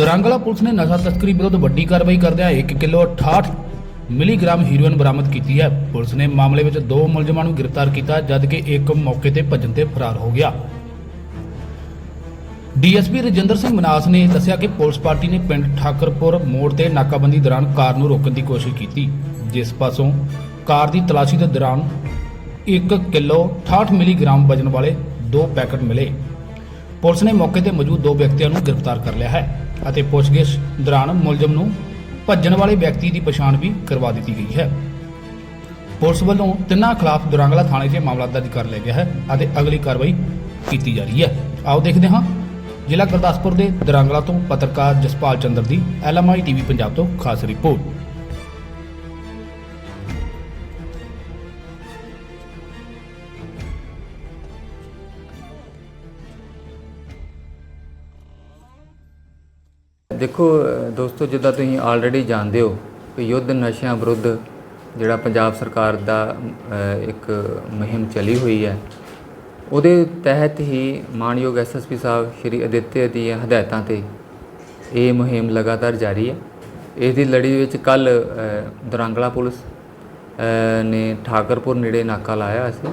Darangla police ਨੇ ਨਸ਼ਾ ਤਸਕਰੀ ਵਿਰੁੱਧ ਵੱਡੀ ਕਾਰਵਾਈ ਕਰਦਿਆਂ 1 ਕਿਲੋ 68 ਮਿਲੀਗ੍ਰਾਮ ਹੈਰੋਇਨ ਬਰਾਮਦ ਕੀਤੀ ਹੈ। ਪੁਲਿਸ ਨੇ ਮਾਮਲੇ ਵਿੱਚ ਦੋ ਮੁਲਜ਼ਮਾਂ ਨੂੰ ਗ੍ਰਿਫਤਾਰ ਕੀਤਾ, ਜਦਕਿ ਇੱਕ ਮੌਕੇ ਤੇ ਭੱਜਣ ਤੇ ਫਰਾਰ ਹੋ ਗਿਆ। ਡੀਐਸਪੀ ਰਜਿੰਦਰ ਸਿੰਘ ਮਨਾਸ ਨੇ ਦੱਸਿਆ ਕਿ ਪੁਲਿਸ ਪਾਰਟੀ ਨੇ ਪਿੰਡ ਠਾਕਰਪੁਰ ਮੋੜ ਤੇ ਨਾਕਾਬੰਦੀ ਦੌਰਾਨ ਕਾਰ ਨੂੰ ਰੋਕਣ ਦੀ ਕੋਸ਼ਿਸ਼ ਕੀਤੀ, ਜਿਸ ਪਾਸੋਂ ਕਾਰ ਦੀ ਤਲਾਸ਼ੀ ਦੇ ਦੌਰਾਨ 1 ਕਿਲੋ 68 ਮਿਲੀਗ੍ਰਾਮ ਵਜਨ ਵਾਲੇ ਦੋ ਪੈਕੇਟ ਮਿਲੇ। ਪੁਲਿਸ ਨੇ ਮੌਕੇ ਤੇ ਮੌਜੂਦ ਦੋ ਵਿਅਕਤੀਆਂ ਨੂੰ ਗ੍ਰਿਫਤਾਰ ਕਰ ਲਿਆ ਹੈ। ਅਤੇ ਪੁੱਛਗਿੱਛ ਦੌਰਾਨ ਮੁਲਜ਼ਮ ਨੂੰ ਭੱਜਣ ਵਾਲੇ ਵਿਅਕਤੀ ਦੀ ਪਛਾਣ ਵੀ ਕਰਵਾ ਦਿੱਤੀ ਗਈ ਹੈ। ਪੁਲਿਸ ਵੱਲੋਂ ਤਿੰਨਾਂ ਖਿਲਾਫ ਦੁਰਾਂਗਲਾ ਥਾਣੇ 'ਚ ਮਾਮਲਾ ਦਰਜ ਕਰ ਲਿਆ ਗਿਆ ਹੈ ਅਤੇ ਅਗਲੀ ਕਾਰਵਾਈ ਕੀਤੀ ਜਾ ਰਹੀ ਹੈ। ਆਓ ਦੇਖਦੇ ਹਾਂ। ਜ਼ਿਲ੍ਹਾ ਗੁਰਦਾਸਪੁਰ ਦੇ ਦਰਾਂਗਲਾ ਤੋਂ ਪੱਤਰਕਾਰ ਜਸਪਾਲ ਚੰਦਰ ਦੀ ਐਲਐਮਆਈ ਟੀਵੀ ਪੰਜਾਬ ਤੋਂ ਖਾਸ ਰਿਪੋਰਟ। ਦੇਖੋ ਦੋਸਤੋ, ਜਿੱਦਾਂ ਤੁਸੀਂ ਆਲਰੇਡੀ ਜਾਣਦੇ ਹੋ ਕਿ ਯੁੱਧ ਨਸ਼ਿਆਂ ਵਿਰੁੱਧ ਜਿਹੜਾ ਪੰਜਾਬ ਸਰਕਾਰ ਦਾ ਇੱਕ ਮੁਹਿੰਮ ਚਲੀ ਹੋਈ ਹੈ, ਉਹਦੇ ਤਹਿਤ ਹੀ ਮਾਨਯੋਗ ਐਸਐਸਪੀ ਸਾਹਿਬ ਸ਼੍ਰੀ ਅਦਿੱਤਿਆ ਦੀਆਂ ਹਦਾਇਤਾਂ ਤੇ ਇਹ ਮੁਹਿੰਮ ਲਗਾਤਾਰ ਜਾਰੀ ਹੈ। ਇਸ ਦੀ ਲੜੀ ਵਿੱਚ ਕੱਲ ਦਰਾਂਗਲਾ ਪੁਲਿਸ ਨੇ ਠਾਕਰਪੁਰ ਨੇੜੇ ਨਾਕਾ ਲਾਇਆ ਸੀ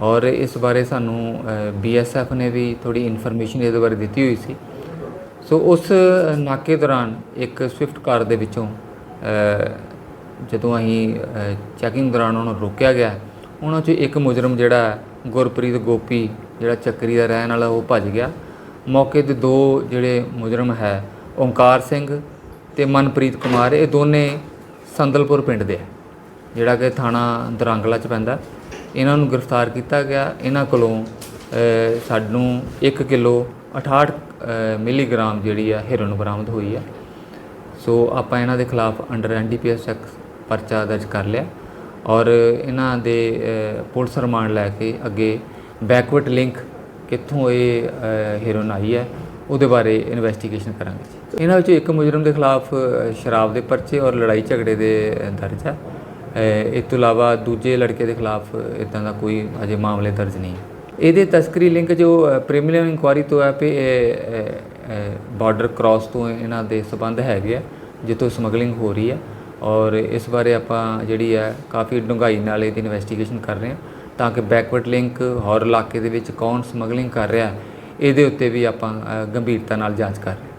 ਔਰ ਇਸ ਬਾਰੇ ਸਾਨੂੰ ਬੀਐਸਐਫ ਨੇ ਵੀ ਥੋੜੀ ਇਨਫੋਰਮੇਸ਼ਨ ਇਹਦੇ ਬਾਰੇ ਦਿੱਤੀ ਹੋਈ ਸੀ। ਸੋ ਉਸ ਨਾਕੇ ਦੌਰਾਨ ਇੱਕ ਸਵਿਫਟ ਕਾਰ ਦੇ ਵਿੱਚੋਂ ਜਦੋਂ ਅਸੀਂ ਚੈਕਿੰਗ ਦੌਰਾਨ ਉਹਨੂੰ ਰੋਕਿਆ ਗਿਆ, ਉਹਨਾਂ 'ਚੋਂ ਇੱਕ ਮੁਜਰਮ ਜਿਹੜਾ ਗੁਰਪ੍ਰੀਤ ਗੋਪੀ, ਜਿਹੜਾ ਚੱਕਰੀ ਦਾ ਰਹਿਣ ਵਾਲਾ, ਉਹ ਭੱਜ ਗਿਆ। ਮੌਕੇ ਤੇ ਦੋ ਜਿਹੜੇ ਮੁਜਰਮ ਹੈ ਓਂਕਾਰ ਸਿੰਘ ਤੇ ਮਨਪ੍ਰੀਤ ਕੁਮਾਰ, ਇਹ ਦੋਨੇ ਸੰਦਲਪੁਰ ਪਿੰਡ ਦੇ ਹੈ, ਜਿਹੜਾ ਕਿ ਥਾਣਾ ਦਰਾਂਗਲਾ ਚ ਪੈਂਦਾ। ਇਹਨਾਂ ਨੂੰ ਗ੍ਰਿਫਤਾਰ ਕੀਤਾ ਗਿਆ। ਇਹਨਾਂ ਕੋਲੋਂ ਸਾਨੂੰ 1 ਕਿਲੋ 68 ਮਿਲੀਗ੍ਰਾਮ ਜਿਹੜੀ ਆ ਹੈਰੋਇਨ ਬਰਾਮਦ ਹੋਈ ਆ। ਸੋ ਆਪਾਂ ਇਹਨਾਂ ਦੇ ਖਿਲਾਫ ਅੰਡਰ ਐਨਡੀਪੀਐਸ ਐਕਟ ਪਰਚਾ ਦਰਜ ਕਰ ਲਿਆ। ਔਰ ਇਹਨਾਂ ਦੇ ਪੁਲਿਸ ਰਿਮਾਂਡ ਲੈ ਕੇ ਅੱਗੇ ਬੈਕਵਰਡ ਲਿੰਕ ਕਿੱਥੋਂ ਇਹ ਅ, ਆਈ ਹੈ ਉਹਦੇ ਬਾਰੇ ਇਨਵੈਸਟੀਗੇਸ਼ਨ ਕਰਾਂਗੇ ਇਹਨਾਂ ਵਿੱਚੋਂ ਇੱਕ ਮੁਜਰਮ ਦੇ ਖਿਲਾਫ ਸ਼ਰਾਬ ਦੇ ਪਰਚੇ ਔਰ ਲੜਾਈ ਝਗੜੇ ਦੇ ਦਰਜ ਹੈ ਇਸ ਤੋਂ ਇਲਾਵਾ ਦੂਜੇ ਲੜਕੇ ਦੇ ਖਿਲਾਫ ਇਦਾਂ ਦਾ ਕੋਈ ਅਜੇ ਮਾਮਲੇ ਦਰਜ ਨਹੀਂ। ਹੈ ਇਹਦੇ ਤਸਕਰੀ ਲਿੰਕ ਜੋ ਪ੍ਰੀਮੀਅਮ ਇਨਕੁਆਰੀ ਤੋਂ ਹੈ ਕਿ ਇਹ ਬਾਰਡਰ ਕ੍ਰਾਸ ਤੋਂ ਇਹਨਾਂ ਦੇ ਸਬੰਧ ਹੈਗੇ ਆ, ਜਿੱਥੋਂ ਸਮਗਲਿੰਗ ਹੋ ਰਹੀ ਹੈ ਔਰ ਇਸ ਬਾਰੇ ਆਪਾਂ ਜਿਹੜੀ ਹੈ ਕਾਫੀ ਡੂੰਘਾਈ ਨਾਲ ਇਹਦੀ ਇਨਵੈਸਟੀਗੇਸ਼ਨ ਕਰ ਰਹੇ ਹਾਂ ਤਾਂ ਕਿ ਬੈਕਵਰਡ ਲਿੰਕ ਹੋਰ ਇਲਾਕੇ ਦੇ ਵਿੱਚ ਕੌਣ ਸਮਗਲਿੰਗ ਕਰ ਰਿਹਾ, ਇਹਦੇ ਉੱਤੇ ਵੀ ਆਪਾਂ ਗੰਭੀਰਤਾ ਨਾਲ ਜਾਂਚ ਕਰ ਰਹੇ